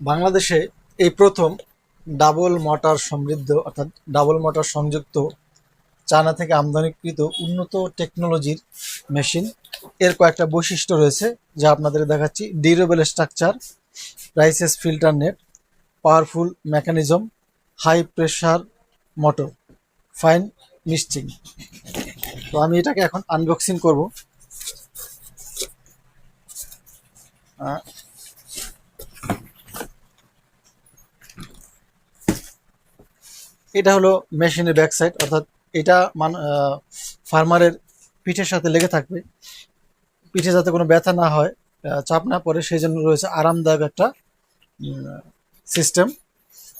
বাংলাদেশে এই প্রথম ডাবল মোটর সমৃদ্ধ, অর্থাৎ ডাবল মোটর সংযুক্ত চায়না থেকে আমদানিকৃত উন্নত টেকনোলজির মেশিন। এর কয়েকটা বৈশিষ্ট্য রয়েছে যা আপনাদের দেখাচ্ছি। Durable structure, rises filter net, powerful mechanism, high pressure motor, fine misting. তো আমি এটাকে এখন আনবক্সিং করব। এটা হলো মেশিনের ব্যাক সাইড অর্থাৎ এটা মান ফার্মারের পিঠের সাথে লেগে থাকবে। পিঠে যাতে কোনো ব্যথা না হয় চাপ না পড়ে সেই জন্য রয়েছে আরামদায়ক একটা সিস্টেম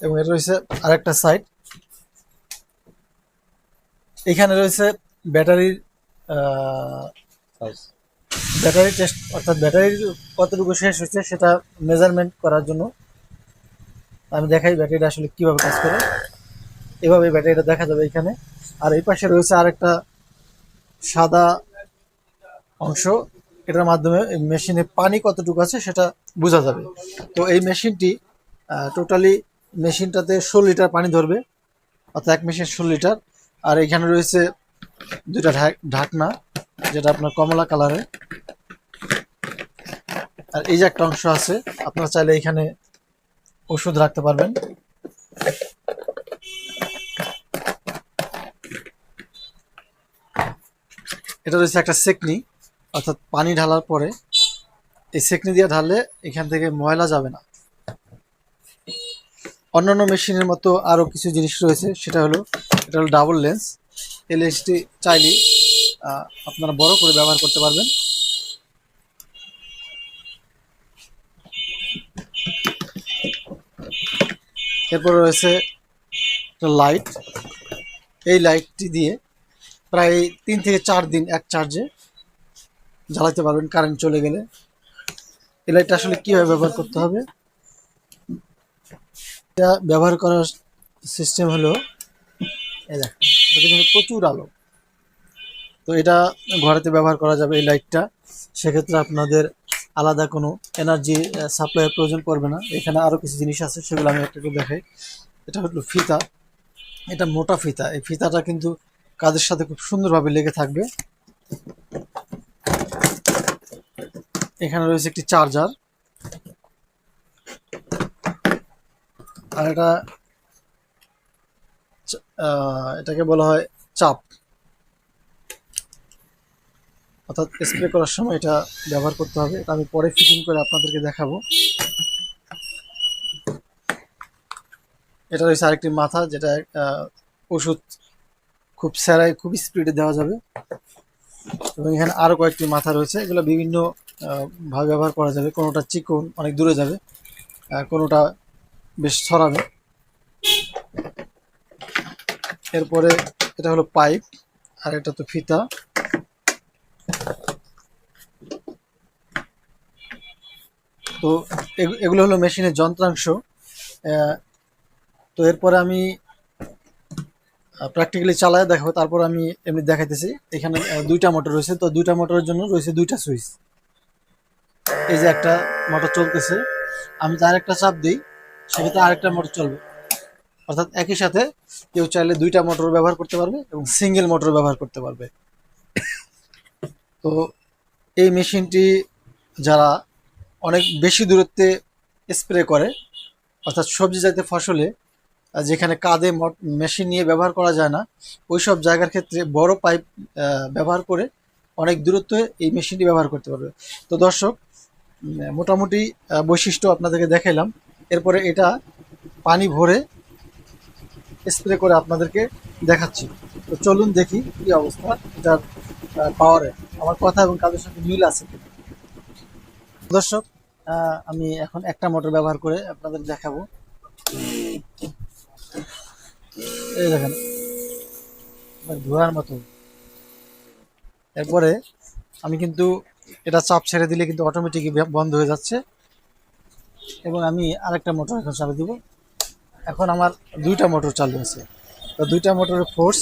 এবং এটা রয়েছে আরেকটা সাইড এখানে রয়েছে ব্যাটারির ব্যাটারি টেস্ট অর্থাৎ ব্যাটারির কতটুকু শেষ হচ্ছে সেটা মেজারমেন্ট করার জন্য। আমি দেখাই ব্যাটারিটা আসলে কীভাবে কাজ করে। এভাবে ব্যাটারিটা দেখা যাবে এখানে। আর এই পাশে রয়েছে আরেকটা সাদা অংশ। এটার মাধ্যমে মেশিনে পানি কতটুকু আছে সেটা বোঝা যাবে। তো এই মেশিনটি টোটালি মেশিনটাতে ষোলো লিটার পানি ধরবে। অর্থাৎ এক মেশিন ষোলো লিটার। আর এখানে রয়েছে দুটা ঢাক- ঢাকনা, যেটা আপনার কমলা কালারের। আর এই যে একটা অংশ আছে, আপনারা চাইলে এখানে ওষুধ রাখতে পারবেন। এটা রয়েছে একটা সেকনি, অর্থাৎ পানি ঢালার পরে এই সেকনি দিয়ে ঢাললে এখান থেকে ময়লা যাবে না। অন্যান্য মেশিনের মতো আরও কিছু জিনিস রয়েছে, সেটা হলো, এটা হলো ডাবল লেন্স। এই লেন্সটি চাইলে আপনারা বড় করে ব্যবহার করতে পারবেন। এরপর রয়েছে লাইট। এই লাইটটি দিয়ে প্রায় তিন থেকে চার দিন এক চার্জে জ্বালাতে পারবেন কারেন্ট চলে গেলে। এই লাইটটা আসলে কীভাবে ব্যবহার করতে হবে? এটা ব্যবহার করার সিস্টেম হলো, এই দেখেন প্রচুর আলো। তো এটা ঘরেতে ব্যবহার করা যাবে এই লাইটটা সেক্ষেত্রে আপনাদের আলাদা কোনো এনার্জি সাপ্লাইয়ের প্রয়োজন পড়বে না। এখানে আরও কিছু জিনিস আছে, সেগুলো আমি একটা দেখাই। এটা হলো ফিতা। এটা মোটা ফিতা। এই ফিতাটা কিন্তু কাজের সাথে খুব সুন্দরভাবে লেগে থাকবে। এখানে রয়েছে একটি চার্জার। আর এটা এটাকে বলা হয় চাপ। অর্থাৎ স্প্রে করার সময় এটা ব্যবহার করতে হবে। আমি পরে ফিটিং করে আপনাদেরকে দেখাবো। এটা রয়েছে আরেকটি মাথা, যেটা ওষুধ খুব স্যারাই খুব স্পিডে দেওয়া যাবে। এবং এখানে আরও কয়েকটি মাথা রয়েছে, এগুলো বিভিন্ন ভাবে ব্যবহার করা যাবে। কোনোটা চিকন, অনেক দূরে যাবে কোনোটা বেশ ছড়াবে। এরপরে এটা হলো পাইপ, আর এটা তো ফিতা। তো এগু- এগুলো হলো মেশিনের যন্ত্রাংশ। তো এরপরে আমি প্র্যাকটিক্যালি চালায় দেখাবো তারপর আমি এমনি দেখাইতেছি। এখানে দুইটা মোটর রয়েছে, তো দুইটা মোটরের জন্য রয়েছে দুইটা সুইচ এই যে একটা মোটর চলতেছে, আমি তার একটা চাপ দিই, সেক্ষেত্রে আরেকটা মোটর চলবে। অর্থাৎ একই সাথে কেউ চাইলে দুইটা মোটর ব্যবহার করতে পারবে এবং সিঙ্গেল মোটর ব্যবহার করতে পারবে। তো এই মেশিনটি যারা অনেক বেশি দূরত্বে স্প্রে করে, অর্থাৎ সবজি জাতীয় ফসলে যেখানে কাঁধে মেশিন নিয়ে ব্যবহার করা যায় না ওই সব জায়গার ক্ষেত্রে বড় পাইপ ব্যবহার করে অনেক দূরত্বে এই মেশিনটি ব্যবহার করতে পারবে। তো দর্শক মোটামুটি বৈশিষ্ট্য আপনাদেরকে দেখাইলাম। এরপরে এটা পানি ভরে স্প্রে করে আপনাদেরকে দেখাচ্ছি। তো চলুন দেখি কি অবস্থা এটার পাওয়ারে। আমার কথা এবং কাজের সাথে মিল আছে দর্শক আমি এখন একটা মোটর ব্যবহার করে আপনাদের দেখাবো। এই দেখেন। মানে ধোয়ার মতো। এরপরে আমি কিন্তু এটা চাপ ছেড়ে দিলে কিন্তু অটোমেটিকই বন্ধ হয়ে যাচ্ছে। এবং আমি আরেকটা মোটর এখন চালু দিব। এখন আমার দুইটা মোটর চালু আছে। তো দুইটা মোটরের ফোর্স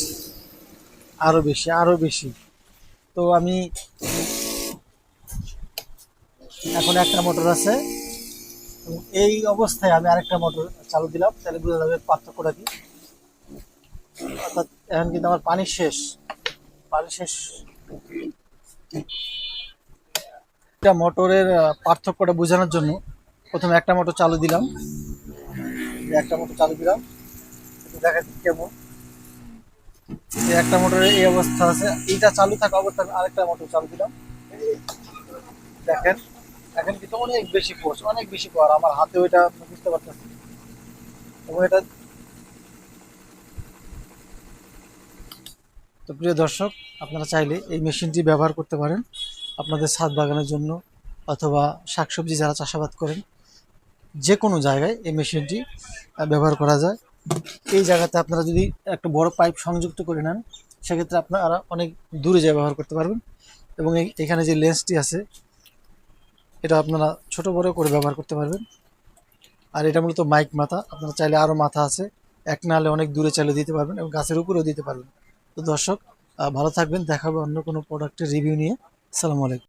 আরও বেশি আরও বেশি। তো আমি এখন একটা মোটর আছে। এই অবস্থায় আমি আরেকটা মোটর চালু দিলাম। তাহলে বোঝা যাবে পার্থক্যটা কি। এখন কিন্তু আমার পানি শেষ। পানি শেষ। একটা মোটরের পার্থক্যটা বোঝানোর জন্য প্রথমে একটা মোটর চালু দিলাম। একটা মোটর চালু দিলাম। দেখা কেমন। একটা মোটরের এই অবস্থা আছে। এইটা চালু থাকা আমি আরেকটা মোটর চালু দিলাম। দেখেন, এখন কিন্তু অনেক বেশি ফোর্স অনেক বেশি পাওয়ার আমার হাতে ওইটা বুঝতে পারতেছি এবং এটা তো প্রিয় দর্শক, আপনারা চাইলে এই মেশিনটি ব্যবহার করতে পারেন আপনাদের ছাদ বাগানের জন্য অথবা শাকসবজি যারা চাষাবাদ করেন। যে কোনো জায়গায় এই মেশিনটি ব্যবহার করা যায়। এই জায়গাতে আপনারা যদি একটা বড় পাইপ সংযুক্ত করে নেন, সেক্ষেত্রে আপনারা অনেক দূরে যায় ব্যবহার করতে পারবেন এবং এখানে যে লেন্সটি আছে, এটা আপনারা ছোট বড় করে ব্যবহার করতে পারবেন। আর এটা মূলত মাইক মাথা, আপনারা চাইলে আরও মাথা আছে। এক নাহলে অনেক দূরে চাইলে দিতে পারবেন এবং গাছের উপরেও দিতে পারবেন। তো দর্শক ভালো থাকবেন। দেখাবে অন্য কোনো প্রোডাক্টের রিভিউ নিয়ে। আসসালামু আলাইকুম।